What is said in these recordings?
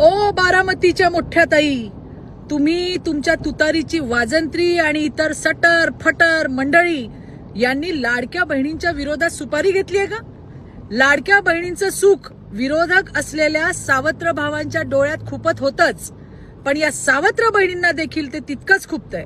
ओ बारामतीच्या मोठ्या ताई तुम्ही तुमच्या तुतारीची वाजंत्री आणि इतर सटर फटर मंडळी यांनी लाडक्या बहिणींच्या विरोधात सुपारी घेतली आहे का? लाडक्या बहिणींचं सुख विरोधक असलेल्या सावत्र भावांच्या डोळ्यात खुपत होतच पण या सावत्र बहिणींना देखील ते तितकंच खुपतंय.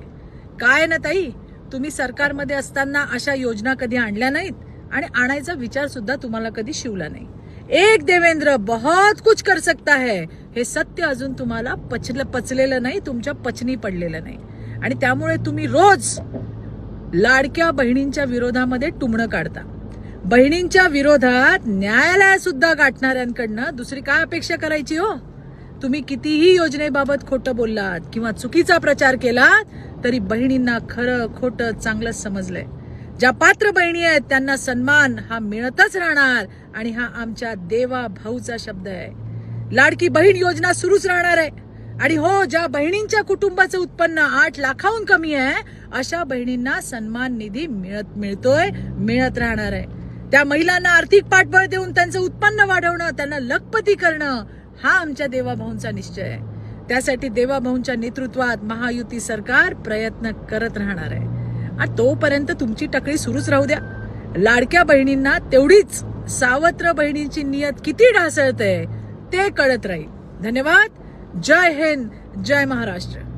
काय ना ताई तुम्ही सरकारमध्ये असताना अशा योजना कधी आणल्या नाहीत? आणि आणायचा विचार सुद्धा तुम्हाला कधी शिवला नाही. एक देवेंद्र बहुत कुछ कर सकता है. हे सत्य अजून तुम्हाला पचलं पचलेलं नाही तुमच्या पचनी पडलेलं नाही. आणि त्यामुळे तुम्ही रोज लाडक्या बहिणींच्या विरोधामध्ये टुमणं काढता. बहिणींच्या विरोधात न्यायालयात सुद्धा गाठणाऱ्यांकडनं दुसरी काय अपेक्षा करायची हो? तुम्ही कितीही योजनेबाबत खोटं बोललात किंवा चुकीचा प्रचार केलात तरी बहिणींना खरं खोटं चांगलंच समजलंय. ज्या पात्र बहिणी आहेत त्यांना सन्मान हा मिळतच राहणार आणि हा आमच्या देवा भाऊचा शब्द आहे. लाडकी बहीण योजना सुरूच राहणार आहे. आणि हो ज्या बहिणींच्या कुटुंबाचं उत्पन्न आठ लाखाहून कमी आहे अशा बहिणींना सन्मान निधी मिळत मिळतोय मिळत राहणार आहे. त्या महिलांना आर्थिक पाठबळ देऊन त्यांचं उत्पन्न वाढवणं त्यांना लखपती करणं हा आमच्या देवाभाऊंचा निश्चय आहे. त्यासाठी देवाभाऊंच्या नेतृत्वात महायुती सरकार प्रयत्न करत राहणार आहे. तोपर्यंत तुमची टकळी सुरूच राहू द्या. लाडक्या बहिणींना तेवढीच सावत्र बहिणींची नियत किती ढासळते ते कळत राहील. धन्यवाद. जय हिंद. जय महाराष्ट्र.